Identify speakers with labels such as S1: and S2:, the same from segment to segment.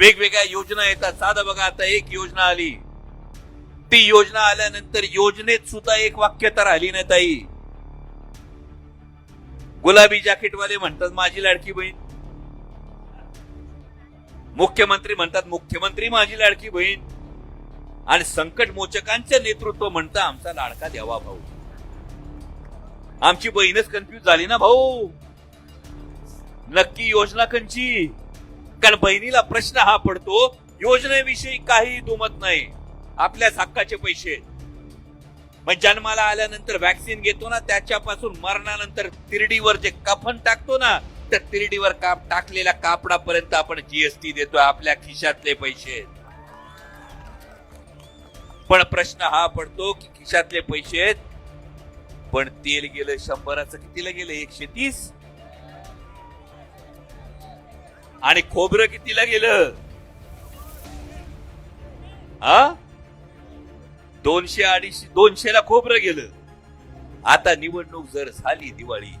S1: वेगवेगळ्या योजना येतात. साधं बघा आता एक योजना आली. ती योजना आल्यानंतर योजनेत सुद्धा एक वाक्य तर आली नाही ताई. गुलाबी जॅकेटवाले म्हणतात माझी लाडकी बहीण. मुख्यमंत्री म्हणतात मुख्यमंत्री माझी लाडकी बहीण. आणि संकट मोचकांचे नेतृत्व म्हणतं आमचा लाडका देवा भाऊ. आमची बहीणच कन्फ्यूज झाली ना भाऊ. नक्की योजना कंची कारण बहिणीला प्रश्न हा पडतो योजनेविषयी काही दुमत नाही. आपल्याच हक्काचे पैसे मग जन्माला आल्यानंतर व्हॅक्सिन घेतो ना त्याच्यापासून मरणानंतर तिरडीवर जे कफन टाकतो ना त्या तिरडीवर काप टाकलेल्या कापडापर्यंत आपण जीएसटी देतो आपल्या खिशातले पैसे पण प्रश्न हा पडतो की खिशातले पैसे आहेत पण तेल गेलं शंभराचं कितीला गेलं? एकशे तीस? आणि खोबरं कितीला गेलं? हा? दोनशे अडीचशे दोनशेला खोबरं गेलं. आता निवडणूक जर झाली दिवाळी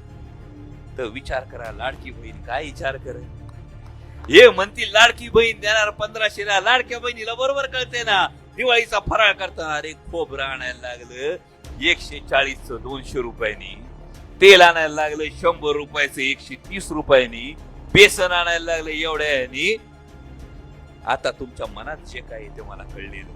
S1: तर विचार करा लाडकी बहीण काय विचार कर हे म्हणतील लाडकी बहीण देणार पंधराशेला लाडक्या बहिणीला बरोबर कळते ना. दिवाळीचा फराळ करता अरे खोबरं आणायला लागलं एकशे चाळीस दोनशे रुपयांनी. तेल आणायला लागलं शंभर रुपयाचं एकशे तीस रुपयांनी. बेसन आणायला लागलं एवढ्या आणि आता तुमच्या मनात जे काय ते मला कळलेलं.